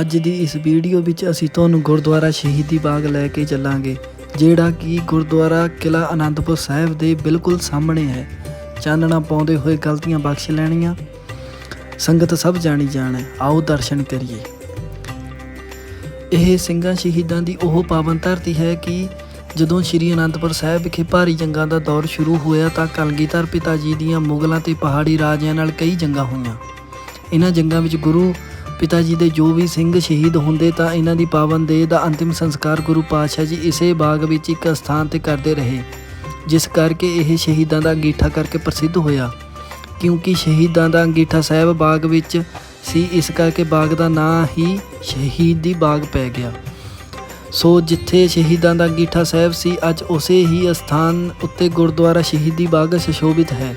ਅੱਜ ਦੀ ਇਸ ਵੀਡੀਓ ਵਿੱਚ ਅਸੀਂ ਤੁਹਾਨੂੰ ਗੁਰਦੁਆਰਾ ਸ਼ਹੀਦੀ ਬਾਗ ਲੈ ਕੇ ਚੱਲਾਂਗੇ, ਜਿਹੜਾ ਕਿ ਗੁਰਦੁਆਰਾ ਕਿਲਾ ਆਨੰਦਪੁਰ ਸਾਹਿਬ ਦੇ ਬਿਲਕੁਲ ਸਾਹਮਣੇ ਹੈ। ਚਾਨਣਾ ਪਾਉਂਦੇ ਹੋਏ ਗਲਤੀਆਂ ਬਖਸ਼ ਲੈਣੀਆਂ, ਸੰਗਤ ਸਭ ਜਾਣੀ ਜਾਣ, ਆਓ ਦਰਸ਼ਨ ਕਰੀਏ। ਇਹ ਸਿੰਘਾਂ ਸ਼ਹੀਦਾਂ ਦੀ ਉਹ ਪਾਵਨ ਧਰਤੀ ਹੈ ਕਿ ਜਦੋਂ ਸ਼੍ਰੀ ਅਨੰਦਪੁਰ ਸਾਹਿਬ ਵਿਖੇ ਭਾਰੀ ਜੰਗਾਂ ਦਾ ਦੌਰ ਸ਼ੁਰੂ ਹੋਇਆ ਤਾਂ ਕਲਗੀਧਰ ਪਿਤਾ ਜੀ ਦੀਆਂ ਮੁਗਲਾਂ ਤੇ ਪਹਾੜੀ ਰਾਜਿਆਂ ਨਾਲ ਕਈ ਜੰਗਾਂ ਹੋਈਆਂ। ਇਹਨਾਂ ਜੰਗਾਂ ਵਿੱਚ ਗੁਰੂ ਪਿਤਾ ਜੀ ਦੇ ਜੋ ਵੀ ਸਿੰਘ ਸ਼ਹੀਦ ਹੁੰਦੇ ਤਾਂ ਇਹਨਾਂ ਦੀ ਪਾਵਨ ਦੇਹ ਦਾ ਅੰਤਿਮ ਸੰਸਕਾਰ ਗੁਰੂ ਪਾਤਸ਼ਾਹ ਜੀ ਇਸੇ ਬਾਗ ਵਿੱਚ ਇੱਕ ਸਥਾਨ ਤੇ ਕਰਦੇ ਰਹੇ, ਜਿਸ ਕਰਕੇ ਇਹ ਸ਼ਹੀਦਾਂ ਦਾ ਅੰਗੀਠਾ ਕਰਕੇ ਪ੍ਰਸਿੱਧ ਹੋਇਆ। ਕਿਉਂਕਿ ਸ਼ਹੀਦਾਂ ਦਾ ਅੰਗੀਠਾ ਸਾਹਿਬ ਬਾਗ ਵਿੱਚ ਸੀ, ਇਸ ਕਰਕੇ ਬਾਗ ਦਾ ਨਾਂ ਹੀ ਸ਼ਹੀਦੀ ਬਾਗ ਪੈ ਗਿਆ। ਸੋ ਜਿੱਥੇ ਸ਼ਹੀਦਾਂ ਦਾ ਅੰਗੀਠਾ ਸਾਹਿਬ ਸੀ, ਅੱਜ ਉਸੇ ਹੀ ਸਥਾਨ ਉੱਤੇ ਗੁਰਦੁਆਰਾ ਸ਼ਹੀਦੀ ਬਾਗ ਸੁਸ਼ੋਭਿਤ ਹੈ।